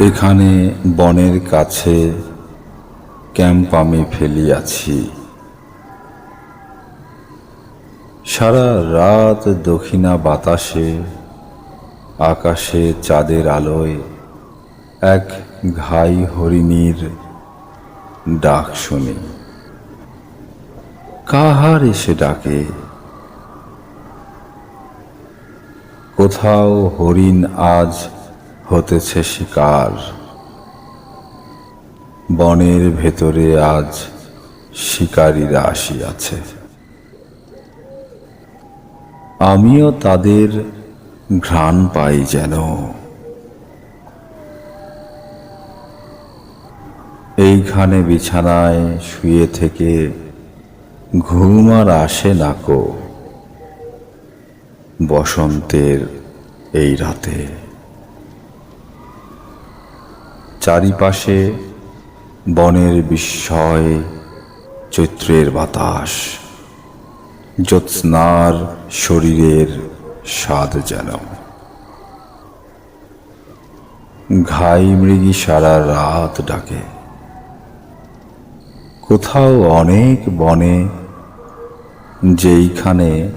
এখানে বনের কাছে ক্যাম্প আমি ফেলিয়াছি। সারা রাত দক্ষিণা বাতাসে, আকাশে চাঁদের আলোয় এক ঘাই হরিণীর ডাক শুনি। কাহার এসে ডাকে? কোথাও হরিণ আজ হতেছে শিকার। বনের ভেতরে আজ শিকারীরা আসিয়াছে। আমিও তাদের ঘ্রাণ পাই যেন। এইখানে বিছানায় শুয়ে থেকে ঘুম আর আসে নাকো বসন্তের এই রাতে। চারিপাশে বনের বিস্ময়, চৈত্রের বাতাস, জ্যোৎস্নার শরীরের স্বাদ যেন। ঘাই মৃগী সারা রাত ডাকে। কোথাও অনেক বনে যেইখানে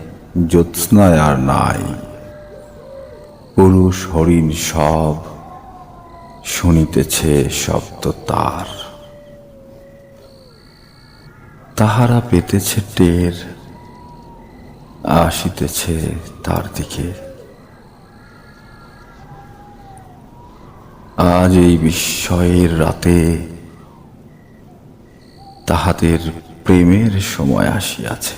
জ্যোৎস্নায় আর নাই। পুরুষ হরিণ সব শুনিতেছে শব্দ তার। তাহারা পেতেছে টের, আসিতেছে তার দিকে। আজ এই বিস্ময়ের রাতে তাহাদের প্রেমের সময় আসিয়াছে।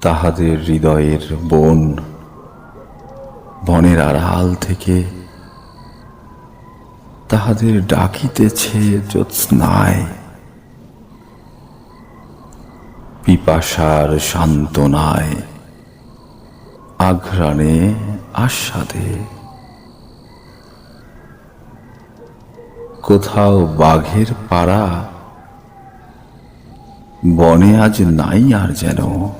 তাহাদের হৃদয়ের বন বনের আড়াল থেকে তাহাদের ডাকিতেছে জ্যোৎস্নায়। পিপাসার সান্ত্বনায় আঘ্রাণে আস্বাদে। কোথাও বাঘের পাড়া, বনে আজ নাই আর যেন।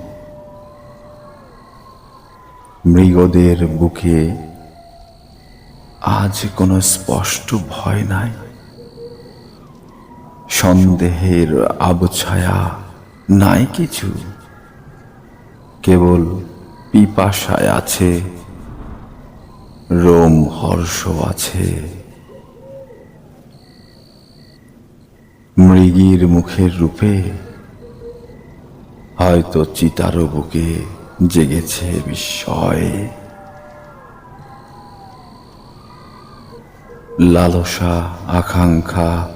মৃগদের বুকে আজ কোনো স্পষ্ট ভয় নাই। সন্দেহের আবছায়া নাই কিছু। কেবল পিপাসায় আছে, রোম হর্ষ আছে। মৃগীর মুখের রূপে হয়তো চিতারও বুকে জেগেছে বিস্ময়। লালসা, আকাঙ্ক্ষা,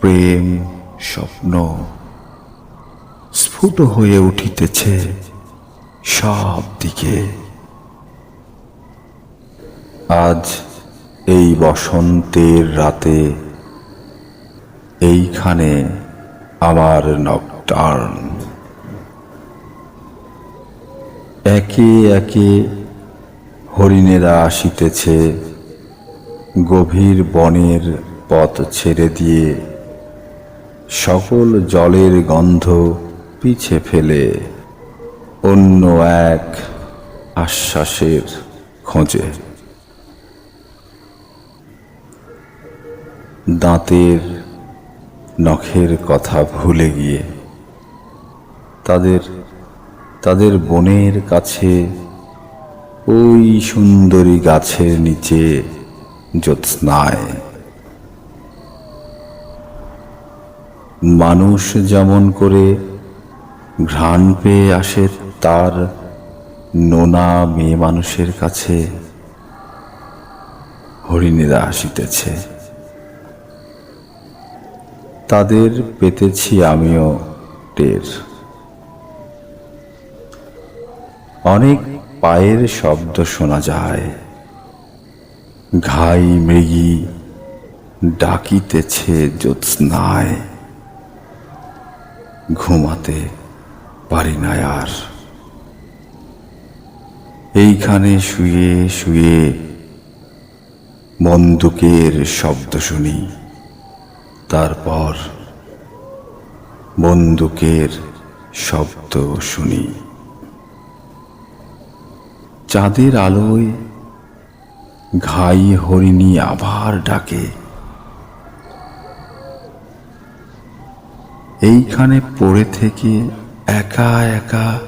প্রেম, স্বপ্ন স্ফুট হয়ে উঠিতেছে সব দিকে। আজ এই বসন্তের রাতে এইখানে আমার নকটার্ন একে একে হরিণেরা আসিতেছে, গভীর বনের পথ ছেড়ে দিয়ে সকল জলের গন্ধ পিছে ফেলে, অন্য এক আশ্বাসের খোঁজে। দাঁতের নখের কথা ভুলে গিয়ে তাদের তাদের বনের কাছে, ওই সুন্দরী গাছের নিচে জ্যোৎস্নায়। মানুষ যেমন করে ঘ্রাণ পেয়ে আসে তার নোনা মেয়ে মানুষের কাছে, হরিণেরা আসিতেছে। তাদের পেতেছি আমিও টের। অনেক পায়ের শব্দ শোনা যায়। ঘাই মৃগী ডাকিতেছে জ্যোৎস্নায়। ঘুমাতে পারি না আর। এইখানে শুয়ে শুয়ে বন্দুকের শব্দ শুনি। তারপর বন্দুকের শব্দ শুনি। চাঁদের আলোয় ঘাই হরিণী আবার ডাকে। এইখানে পড়ে থেকে একা একা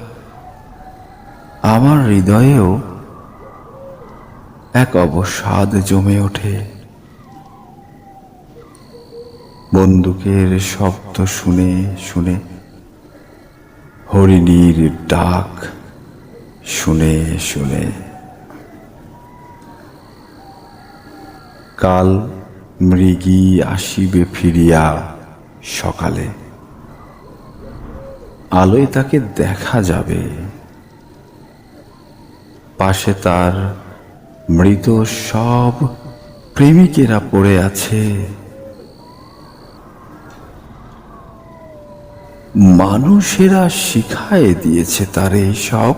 আমার হৃদয়েও এক অবসাদ জমে ওঠে। বন্দুকের শব্দ শুনে শুনে হরিণীর ডাক শুনে শুনে। কাল মৃগী আসিবে ফিরিয়া সকালে। আলোয় তাকে দেখা যাবে। পাশে তার মৃত সব প্রেমিকেরা পড়ে আছে। মানুষেরা শিখায় দিয়েছে তার এই সব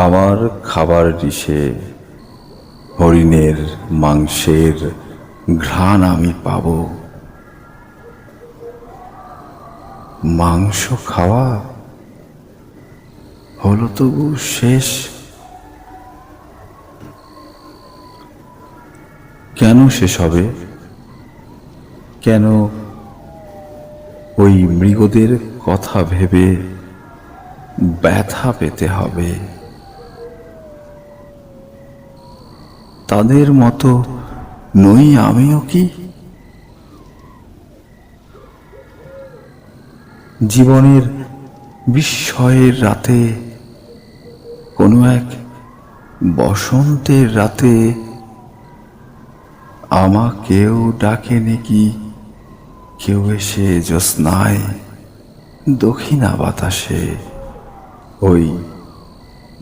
আমার খাবার ডিশে হরিণের মাংসের ঘ্রাণ আমি পাব। মাংস খাওয়া হলো তবু শেষ। কেন শেষ হবে? কেন ওই মৃগদের কথা ভেবে ব্যথা পেতে হবে? তাদের মতো নই আমিও কি? জীবনের বিস্ময়ের রাতে, কোনো এক বসন্তের রাতে আমাকেও ডাকে নাকি কেউ এসে জ্যোৎস্নায় দক্ষিণা বাতাসে ওই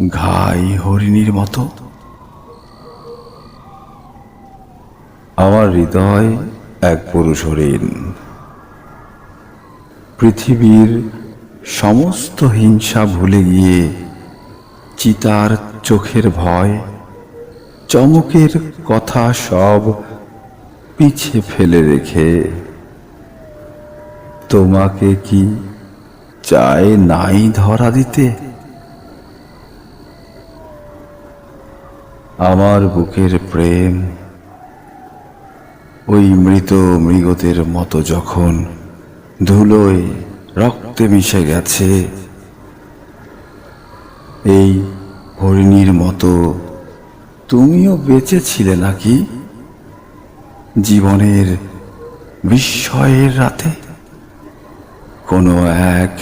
ঘাই হরিণীর মতো? আমার হৃদয় এক পুরুষ হরিণ। পৃথিবীর সমস্ত হিংসা ভুলে গিয়ে চিতার চোখের ভয়, চমকের কথা সব পিছে ফেলে রেখে তোমাকে কি চায় নাই ধরা দিতে? আমার বুকের প্রেম ওই মৃত মৃগদের মতো যখন ধুলোয় রক্তে মিশে গেছে, এই হরিণীর মতো তুমিও বেঁচে ছিলে নাকি জীবনের বিস্ময়ের রাতে? কোনো এক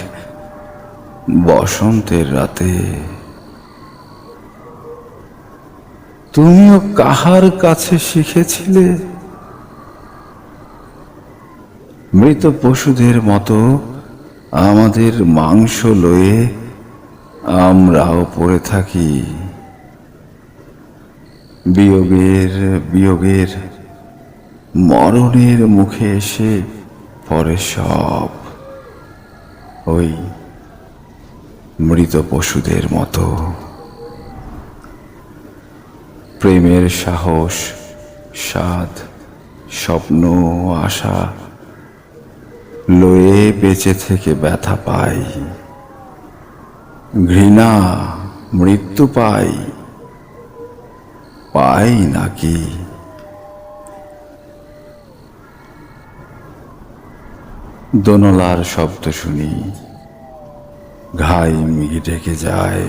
বসন্তের রাতে। তুমিও কাহার কাছে শিখেছিলে মৃত পশুদের মতো আমাদের মাংস লয়ে আমরাও পড়ে থাকি। বিয়োগের বিয়োগের মরণের মুখে এসে পরে সব ওই মৃত পশুদের মতো। প্রেমের সাহস, স্বাদ, স্বপ্ন, আশা লয়ে বেঁচে থেকে ব্যথা পাই। ঘৃণা মৃত্যু পাই। পাই নাকি? দোনলার শব্দ শুনি, ঘাই মিহি ডেকে যায়।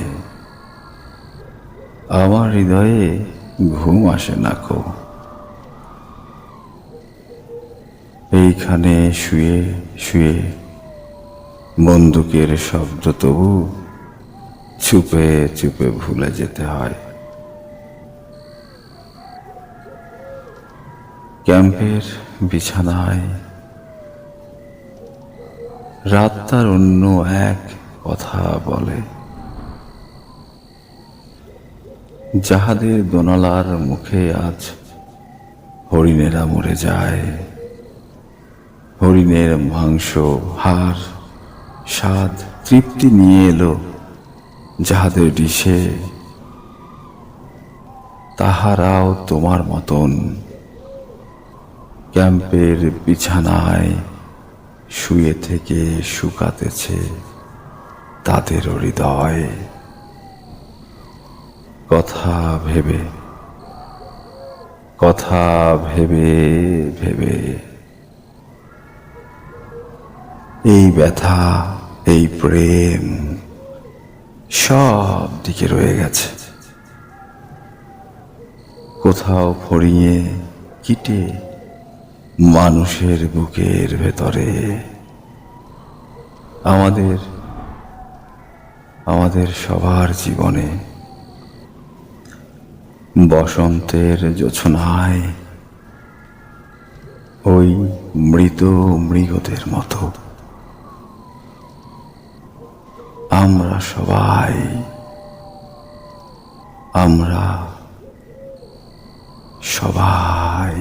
আমার হৃদয়ে ঘুম আসে না কো। এইখানে শুয়ে শুয়ে বন্দুকের শব্দ তবু চুপে চুপে ভুলে যেতে হয়। ক্যাম্পের বিছানায় রাত তার অন্য এক কথা বলে, যাহাদের দোনালার মুখে আজ হরিণেরা মরে যায় হরিণের মাংস, হাড়, স্বাদ তৃপ্তি নিয়ে এলো যাহাদের ডিশে তাহারাও তোমার মতন ক্যাম্পের বিছানায় শুয়ে থেকে শুকাতেছে তাদের হৃদয়। কথা ভেবে কথা ভেবে ভেবে এই ব্যথা, এই প্রেম সব দিকে রয়ে গেছে। কোথাও ফড়িয়ে কিটে মানুষের বুকের ভেতরে। আমাদের আমাদের সবার জীবনে বসন্তের জোছনায় ওই মৃত মৃগদের মতো আমরা সবাই আমরা সবাই